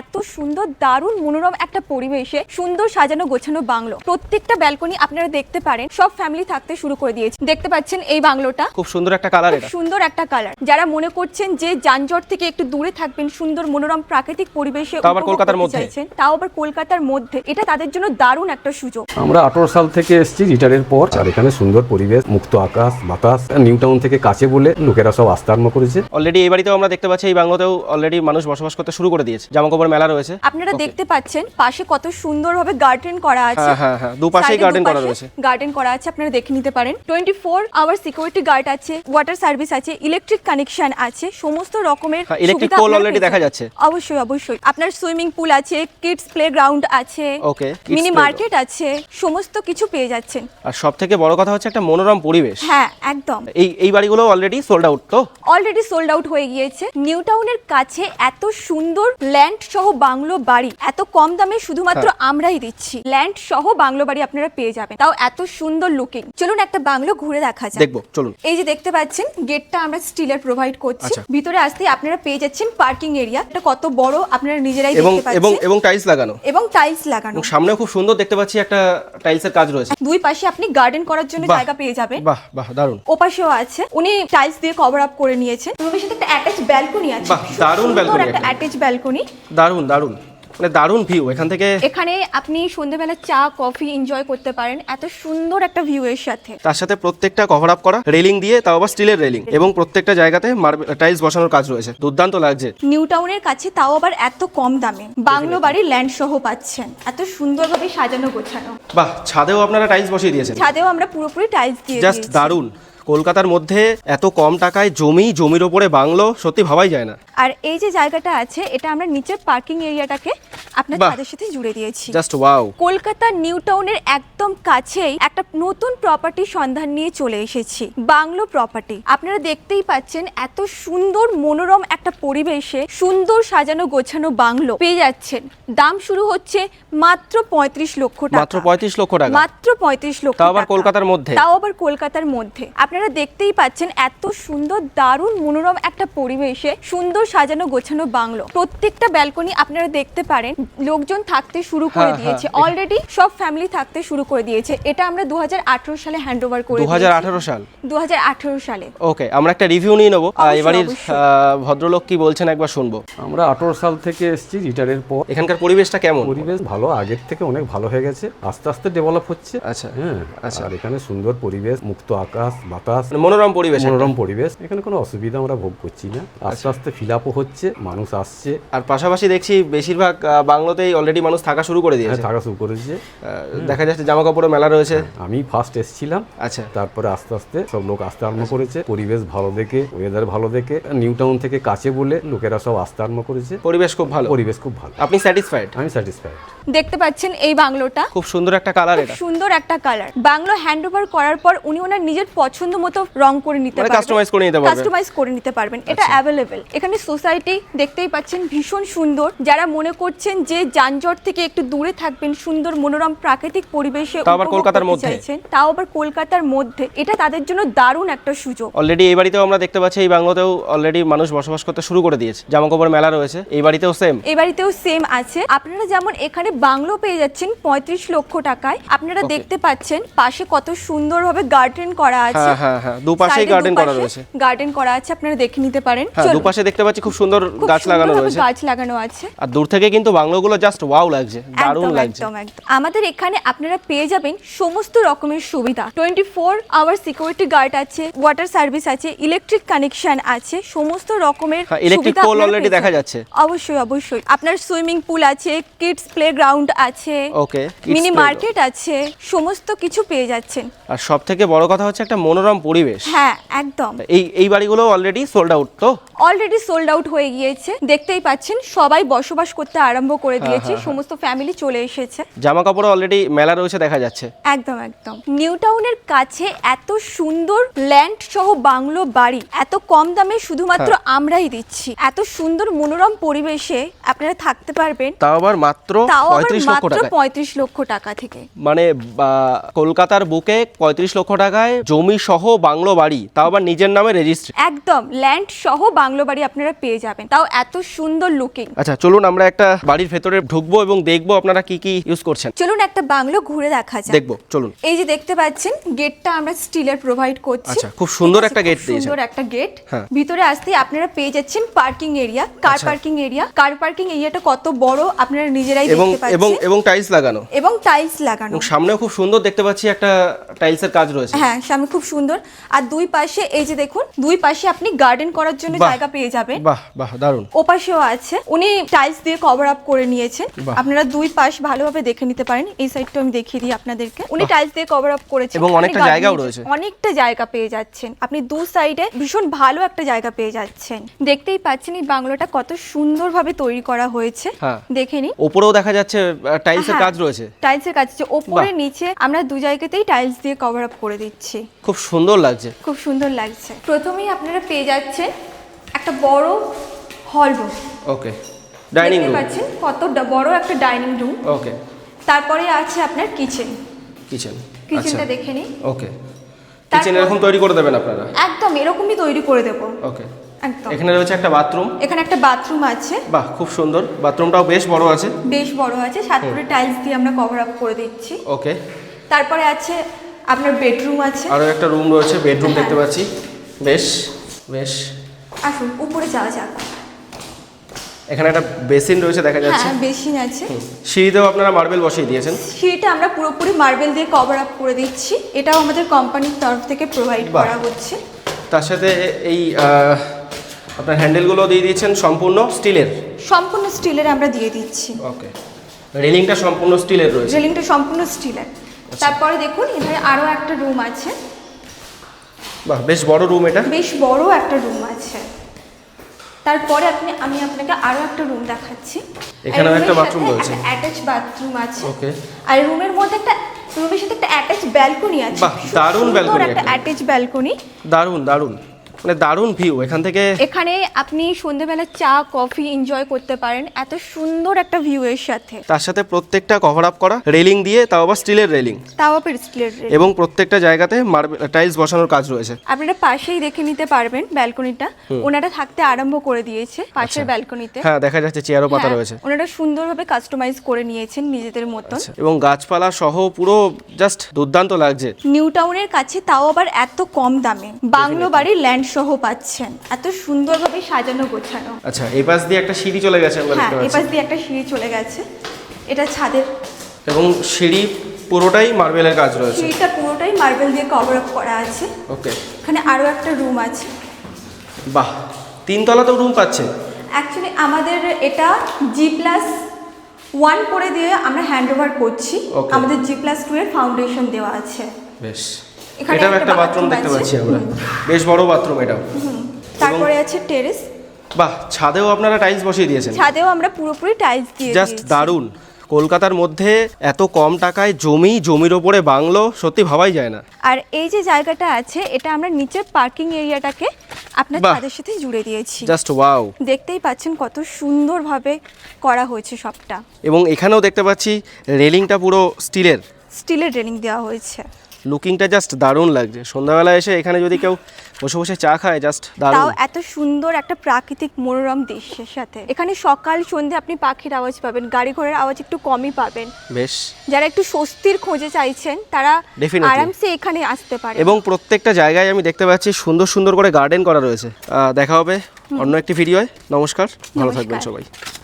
এত সুন্দর দারুণ মনোরম একটা পরিবেশে সুন্দর সাজানো গোছানো বাংলো। প্রত্যেকটা ব্যালকনি আপনারা দেখতে পারেন সব ফ্যামিলি থাকতে শুরু করে দিয়েছে। দেখতে পাচ্ছেন এই বাংলোটা? খুব সুন্দর একটা কালার এটা। সুন্দর একটা কালার যারা মনে করছেন যে যানজট থেকে একটু দূরে থাকবেন সুন্দর মনোরম প্রাকৃতিক পরিবেশে তাও আবার কলকাতার মধ্যে। তাও আবার কলকাতার মধ্যে। এটা তাদের জন্য দারুণ একটা সুযোগ। আমরা আঠারো সাল থেকে এসেছি রিটায়ারের পর। আর এখানে সুন্দর পরিবেশ মুক্ত আকাশ বাতাস। নিউ টাউন থেকে কাছে বলে লোকেরা সব আস্তে আরম্ভ করেছে অলরেডি এই বাড়িতেও আমরা দেখতে পাচ্ছি এই বাংলোতেও অলরেডি মানুষ বসবাস করতে শুরু করে দিয়েছে। জামা কাপড় মেলা রয়েছে। আপনারা দেখতে পাচ্ছেন পাশে কত সুন্দরভাবে গার্ডেন করা আছে। হ্যাঁ হ্যাঁ হ্যাঁ দুপাশেই গার্ডেন করা রয়েছে। গার্ডেন করা আছে আপনারা দেখে নিতে পারেন। Twenty four hour security guard আছে ওয়াটার সার্ভিস আছে ইলেকট্রিক কানেকশন আছে সমস্ত রকমের আপনারা already পেয়ে দেখা যাচ্ছে। অবশ্যই অবশ্যই। আপনার সুইমিং পুল আছে কিডস প্লে গ্রাউন্ড আছে kids মিনি মার্কেট আছে সমস্ত কিছু পেয়ে যাচ্ছেন। আর সব থেকে বড় কথা হচ্ছে একটা মনোরম পরিবেশ। হ্যাঁ একদম। এই এই বাড়িগুলো অলরেডি সোল্ড আউট তো? অলরেডি সোল্ড আউট হয়ে গিয়েছে। নিউ টাউনের কাছে এত সুন্দর ল্যান্ড সহ বাংলো বাড়ি। এত কম দামে শুধুমাত্র হ্যাঁ। আমরাই দিচ্ছি। ল্যান্ড সহ বাংলো বাড়ি আপনারা পেয়ে যাবেন। তাও এত সুন্দর লুকিং চলুন একটা বাংলো ঘুরে দেখা যাক। দেখব চলুন। এই যে দেখতে পাচ্ছেন গেটটা আমরা স্টিলের প্রোভাইড করছি। আচ্ছা। ভিতরে আসতে আপনারা পেয়ে যাচ্ছেন পার্কিং এরিয়া এটা কত বড় আপনারা নিজেরাই দেখতে পাচ্ছেন। এবং এবং টাইলস লাগানো। এবং টাইলস লাগানো। এবং সামনেও খুব সুন্দর দেখতে পাচ্ছি একটা টাইলসের কাজ রয়েছে। দুই পাশে আপনি গার্ডেন করার জন্য জায়গা পেয়ে যাবেন। বাহ বাহ দারুণ। ওপাশেও আছে। উনি টাইলস দিয়ে কভার আপ করে নিয়েছেন। রুমের সাথে একটা অ্যাটাচ ব্যালকনি আছে। বাহ, দারুণ balcony একটা একটা। অ্যাটাচ ব্যালকনি দারুণ দারুণ। মানে দারুণ ভিউ এখান থেকে এখানে আপনি সন্ধ্যেবেলা চা কফি এনজয় করতে পারেন। এত সুন্দর একটা ভিউ এর সাথে। তার সাথে প্রত্যেকটা কভার আপ করা রেলিং দিয়ে তাও আবার স্টিলের রেলিং এবং প্রত্যেকটা জায়গাতে টাইলস বসানোর কাজ রয়েছে। দুর্দান্ত লাগছে। নিউ টাউনের কাছে তাও আবার এত কম দামে। বাংলো বাড়ির ল্যান্ড সহ পাচ্ছেন। এত সুন্দরভাবে সাজানো গোছানো। বাহ ছাদেও আপনারা টাইলস বসিয়ে দিয়েছেন। ছাদেও আমরা পুরোপুরি টাইলস দিয়ে জাস্ট। দারুণ। কলকাতার মধ্যে এত কম টাকায় জমি জমির ওপরে বাংলো সত্যি ভাবাই যায় না। আর এই যে জায়গাটা আছে এটা আমরা নিচের পার্কিং এরিয়াটাকে আপনার বাহ। ছাদের সাথে জুড়ে দিয়েছি। জাস্ট ওয়াও কলকাতার নিউ টাউনের একদম কাছেই একটা নতুন প্রপার্টি সন্ধান নিয়ে চলে এসেছি বাংলো প্রপার্টি আপনারা দেখতেই পাচ্ছেন এত সুন্দর মনোরম একটা পরিবেশে সুন্দর সাজানো গোছানো বাংলো পেয়ে যাচ্ছেন। দাম শুরু হচ্ছে মাত্র পঁয়ত্রিশ লক্ষ টাকা। মাত্র পঁয়ত্রিশ লক্ষ টাকা। মাত্র পঁয়ত্রিশ লক্ষ তাও আবার টাকা। কলকাতার মধ্যে। তাও আবার কলকাতার মধ্যে। আপনারা দেখতেই পাচ্ছেন এত সুন্দর দারুণ মনোরম একটা পরিবেশে সুন্দর সাজানো গোছানো বাংলো। প্রত্যেকটা ব্যালকনি আপনারা দেখতে পারেন লোকজন থাকতে শুরু করে হ্যাঁ, দিয়েছে। হ্যাঁ। অলরেডি সব ফ্যামিলি থাকতে শুরু করে দিয়েছে। এটা আমরা দুহাজার আঠারো সালে হ্যান্ড ওভার করে দু হাজার আঠারো সাল? দু সালে। ওকে আমরা একটা রিভিউ নিয়ে নেব। এবারের। ভদ্রলোক কি বলছেন একবার শুনব। আমরা আঠারো সাল থেকে এসেছি রিটায়ারের পর। এখানকার পরিবেশটা কেমন? পরিবেশ ভালো আগের থেকে অনেক ভালো হয়ে গেছে। আস্তে আস্তে ডেভেলপ হচ্ছে। আচ্ছা হ্যাঁ আচ্ছা। আর এখানে সুন্দর পরিবেশ মুক্ত আকাশ বাতাস মানে মনোরম পরিবেশ মনোরম পরিবেশ। এখানে কোনো অসুবিধা আমরা ভোগ করছি না। আস্তে আস্তে ফিল হচ্ছে মানুষ আসছে। আর পাশাপাশি দেখছি বেশিরভাগ বাংলোতেই অলরেডি মানুষ থাকা শুরু করে হ্যাঁ, দিয়েছে। থাকা শুরু করেছে আহ, দেখা যাচ্ছে জামা কাপড়ের মেলা রয়েছে। আমি ফার্স্ট এসেছিলাম। আচ্ছা। তারপরে আস্তে আস্তে সব লোক আসতে আরম্ভ করেছে। পরিবেশ ভালো দেখে ওয়েদার ভালো দেখে নিউ টাউন থেকে কাছে বলে লোকেরা সব আসতে আরম্ভ করেছে। পরিবেশ খুব ভালো। পরিবেশ খুব ভালো। আপনি স্যাটিসফাইড আমি স্যাটিসফাইড দেখতে পাচ্ছেন এই বাংলোটা। খুব সুন্দর একটা কালার এটা। সুন্দর একটা কালার বাংলো হ্যান্ড ওভার করার পর উনি ওনার নিজের পছন্দ মতো রং করে নিতে মানে পারবেন customize করে নিতে পারবেন। আচ্ছা। কাস্টমাইজ করে নিতে পারবেন এটা অ্যাভেলেবেল এখানে সোসাইটি দেখতেই পাচ্ছেন ভীষণ সুন্দর যারা মনে করছেন যে যানজট থেকে একটু দূরে থাকবেন সুন্দর মনোরম প্রাকৃতিক পরিবেশে তাও আবার কলকাতার মধ্যে। চাইছেন তাও আবার কলকাতার মধ্যে। এটা তাদের জন্য দারুণ একটা সুযোগ। অলরেডি এই বাড়িতেও আমরা দেখতে পাচ্ছি এই বাংলোতেও অলরেডি মানুষ বসবাস করতে শুরু করে দিয়েছে। জামা কাপড় মেলা রয়েছে এই বাড়িতেও সেম এই বাড়িতেও সেম আছে। আপনারা যেমন এখানে বাংলো পেয়ে যাচ্ছেন পঁয়ত্রিশ লক্ষ টাকায় আপনারা দেখতে পাচ্ছেন পাশে কত সুন্দরভাবে গার্ডেন করা আছে। হ্যাঁ হ্যাঁ। দুপাশেই গার্ডেন করা রয়েছে। গার্ডেন করা আছে আপনারা দেখে নিতে পারেন। হ্যাঁ দুপাশে দেখতে পাচ্ছি খুব সুন্দর গাছ লাগানো রয়েছে। গাছ লাগানো আছে। আর দূর থেকে কিন্তু বাংলোগুলো জাস্ট ওয়াও লাগছে দারুণ লাগছে। একদম একদম। আমাদের এখানে আপনারা পেয়ে যাবেন সমস্ত রকমের সুবিধা। Twenty four hour security guard আছে ওয়াটার সার্ভিস আছে ইলেকট্রিক কানেকশন আছে সমস্ত রকমের আপনারা already পেয়ে দেখা যাচ্ছে। অবশ্যই অবশ্যই। আপনার সুইমিং পুল আছে কিডস প্লে গ্রাউন্ড আছে kids মিনি মার্কেট আছে সমস্ত কিছু পেয়ে যাচ্ছেন। আর সব থেকে বড় কথা হচ্ছে একটা মনোরম পরিবেশ হ্যাঁ একদম। এই এই বাড়িগুলো অলরেডি সোল্ড আউট তো? অলরেডি সোল্ড আউট হয়ে গিয়েছে। দেখতেই পাচ্ছেন সবাই বসবাস করতে আরম্ভ করে হ্যাঁ, দিয়েছে সমস্ত ফ্যামিলি চলে এসেছে। জামা কাপড় অলরেডি মেলা রয়েছে দেখা যাচ্ছে। একদম একদম। নিউ টাউনের কাছে এত সুন্দর ল্যান্ড সহ বাংলো বাড়ি এত কম দামে শুধুমাত্র হ্যাঁ। আমরাই দিচ্ছি। এত সুন্দর মনোরম পরিবেশে আপনারা থাকতে পারবেন। তাও আবার মাত্র তাও আবার পঁয়ত্রিশ লক্ষ মাত্র টাকায়। পঁয়ত্রিশ লক্ষ টাকা থেকে। মানে বা, কলকাতার বুকে পঁয়ত্রিশ লক্ষ টাকায় জমি সহ বাংলো বাড়ি তাও আবার নিজের নামে রেজিস্ট্রি একদম ল্যান্ড সহ বাংলো বাড়ি আপনারা পেয়ে যাবেন তাও এত সুন্দর লুকিং আচ্ছা চলুন আমরা একটা বাড়ির ভেতরে ঢুকবো এবং দেখব আপনারা কি কি ইউজ করছেন। চলুন একটা বাংলো ঘুরে দেখা যাক। দেখব চলুন। এই যে দেখতে পাচ্ছেন গেটটা আমরা স্টিলের প্রোভাইড করছি। আচ্ছা, খুব সুন্দর একটা গেট দিয়েছেন। সুন্দর একটা গেট হ্যাঁ। ভিতরে আসতেই আপনারা পেয়ে যাচ্ছেন parking area car. Parking area car parking এরিয়াটা কত বড় আপনারা নিজেরাই এবং দেখতে পাচ্ছেন। এবং এবং টাইলস লাগানো। এবং টাইলস লাগানো। সামনেও খুব সুন্দর দেখতে পাচ্ছি একটা টাইলসের কাজ রয়েছে। হ্যাঁ সামনে খুব সুন্দর আর দুই পাশে এই যে দেখুন দুই পাশে আপনি গার্ডেন করার জন্য জায়গা পেয়ে যাবেন। বাহ বাহ দারুণ। ও পাশেও আছে। উনি টাইলস দিয়ে কভার আপ করে নিয়েছেন। আপনারা দুই পাশ ভালোভাবে দেখে নিতে পারেন। এই সাইডটা আমি দেখিয়ে দিই আপনাদেরকে। উনি টাইলস দিয়ে কভার আপ করেছেন। এবং আপনি অনেকটা জায়গাও রয়েছে। অনেকটা জায়গা পেয়ে যাচ্ছেন। আপনি দু সাইডে ভীষণ ভালো একটা জায়গা পেয়ে যাচ্ছেন। দেখতেই পাচ্ছেন এই বাংলোটা কত সুন্দরভাবে তৈরি করা হয়েছে। হ্যাঁ। দেখে নিন। ওপরেও দেখা যাচ্ছে টাইলসের হ্যাঁ, কাজ রয়েছে। টাইলসের কাজ আছে ওপরে। নিচে আমরা দু জায়গাতেই টাইলস দিয়ে কভার আপ করে দিচ্ছি। খুব সুন্দর লাগছে। খুব সুন্দর লাগছে। প্রথমেই আপনারা পেয়ে যাচ্ছেন একটা বড় হল রুম ওকে ডাইনিং রুম পাচ্ছেন কত বড় একটা ডাইনিং রুম ওকে। তারপরে আছে আপনার কিচেন কিচেন কিচেনটা দেখে নিন। ওকে। কিচেন এরকম তৈরি করে দেবেন আপনারা? একদম এরকমই তৈরি করে দেবো। ওকে। একদম। এখানে রয়েছে একটা বাথরুম এখানে একটা বাথরুম আছে। বাহ খুব সুন্দর। বাথরুমটাও বেশ বড় আছে। বেশ বড় আছে। সাতপুরে টাইলস দিয়ে আমরা কভার আপ করে দিচ্ছি। ওকে। তারপরে আছে আপনার বেডরুম আছে? আরও একটা রুম রয়েছে বেডরুম হ্যাঁ। দেখতে পাচ্ছি। বেশ বেশ। আসুন উপরে যাওয়া যাক। এখানে একটা বেসিন রয়েছে দেখা যাচ্ছে। হ্যাঁ বেসিন আছে সিঁড়িতেও আপনারা মার্বেল বসিয়ে দিয়েছেন। সিঁড়িটা আমরা পুরোপুরি মার্বেল দিয়ে কভার আপ করে দিচ্ছি। এটাও আমাদের কোম্পানির তরফ থেকে প্রোভাইড করা হচ্ছে। তার সাথে এই আপনার হ্যান্ডেলগুলো দিয়ে দিয়েছেন সম্পূর্ণ স্টিলের। সম্পূর্ণ স্টিলের আমরা দিয়ে দিচ্ছি। ওকে রেলিংটা সম্পূর্ণ স্টিলের রয়েছে। রেলিংটা সম্পূর্ণ স্টিলের। তারপরে দেখুন এখানে আরও একটা রুম আছে। বাহ বেশ বড় রুম এটা। বেশ বড় একটা রুম আছে। তারপরে আপনি আমি আপনাকে আরও একটা রুম দেখাচ্ছি। এখানে একটা বাথরুম রয়েছে। অ্যাটাচ বাথরুম আছে। ওকে আর রুমের মধ্যে একটা রুমের সাথে একটা অ্যাটাচ ব্যালকনি আছে। বাহ, দারুণ ব্যালকনি একটা একটা। অ্যাটাচ ব্যালকনি দারুণ দারুণ। মানে দারুণ ভিউ এখান থেকে এখানে আপনি সন্ধ্যেবেলা চা কফি এনজয় করতে পারেন এত সুন্দর একটা ভিউ এর সাথে। তার সাথে প্রত্যেকটা কভার আপ করা রেলিং দিয়ে তাও আবার স্টিলের রেলিং তাও আবার স্টিলের এবং প্রত্যেকটা জায়গাতে মার্বেল টাইলস বসানোর কাজ রয়েছে। আপনারা পাশেই দেখে নিতে পারবেন ব্যালকনিটা ওনারা থাকতে আরম্ভ করে দিয়েছে পাশের ব্যালকনিতে হ্যাঁ দেখা যাচ্ছে চেয়ারও পাতা রয়েছে। ওনারা সুন্দরভাবে কাস্টমাইজ করে নিয়েছেন নিজেদের মতন। আচ্ছা, এবং গাছপালা সহ পুরো জাস্ট দুর্দান্ত লাগছে। নিউ টাউনের কাছে তাও আবার এত কম দামে। বাংলো বাড়ির ল্যান্ড সহ পাচ্ছেন। এত সুন্দরভাবে সাজানো গোছানো। আচ্ছা এই পাশ দিয়ে একটা সিঁড়ি চলে গেছে আমরা হ্যাঁ দেখতে এপাশ পাচ্ছি। দিয়ে একটা সিঁড়ি চলে গেছে। এটা ছাদের। এবং সিঁড়ি পুরোটাই মার্বেলের কাজ রয়েছে। সিঁড়িটা পুরোটাই মার্বেল দিয়ে কভার আপ করা আছে। ওকে। এখানে আরও একটা রুম আছে। বাহ তিনতলা তো রুম পাচ্ছে। অ্যাকচুয়ালি আমাদের এটা জি প্লাস ওয়ান করে দিয়ে আমরা হ্যান্ড ওভার করছি। Okay. আমাদের জি প্লাস টু এর ফাউন্ডেশন দেওয়া আছে। বেশ। এটাও একটা বাথরুম দেখতে পাচ্ছি আমরা। বেশ বড় বাথরুম এটাও। তারপরে আছে টেরেস বাহ ছাদেও আপনারা টাইলস বসিয়ে দিয়েছেন। ছাদেও আমরা পুরোপুরি টাইলস দিয়ে জাস্ট। দারুণ। কলকাতার মধ্যে এত কম টাকায় জমি জমির ওপরে বাংলো সত্যি ভাবাই যায় না। আর এই যে জায়গাটা আছে এটা আমরা নিচের পার্কিং এরিয়াটাকে আপনার ছাদের সাথে জুড়ে দিয়েছি। জাস্ট ওয়াও দেখতেই পাচ্ছেন কত সুন্দরভাবে করা হয়েছে সবটা। এবং এখানেও দেখতে পাচ্ছি রেলিংটা পুরো স্টিলের স্টিলের রেলিং দেওয়া হয়েছে। লুকিংটা জাস্ট দারুণ লাগছে। সন্ধ্যাবেলা এসে এখানে যদি কেউ বসে বসে চা খায় জাস্ট তাও দারুণ এত সুন্দর একটা প্রাকৃতিক মনোরম দৃশ্যের সাথে। এখানে সকাল সন্ধে আপনি পাখির আওয়াজ পাবেন গাড়ি ঘোড়ার আওয়াজ একটু কমই পাবেন। বেশ। যারা একটু স্বস্তির খোঁজে চাইছেন তারা Definitely. আরামসে এখানে আসতে পারে এবং প্রত্যেকটা জায়গায় আমি দেখতে পাচ্ছি সুন্দর সুন্দর করে গার্ডেন করা রয়েছে। আহ, দেখা হবে অন্য একটি ভিডিওয় নমস্কার ভালো থাকবেন নমস্কার। সবাই।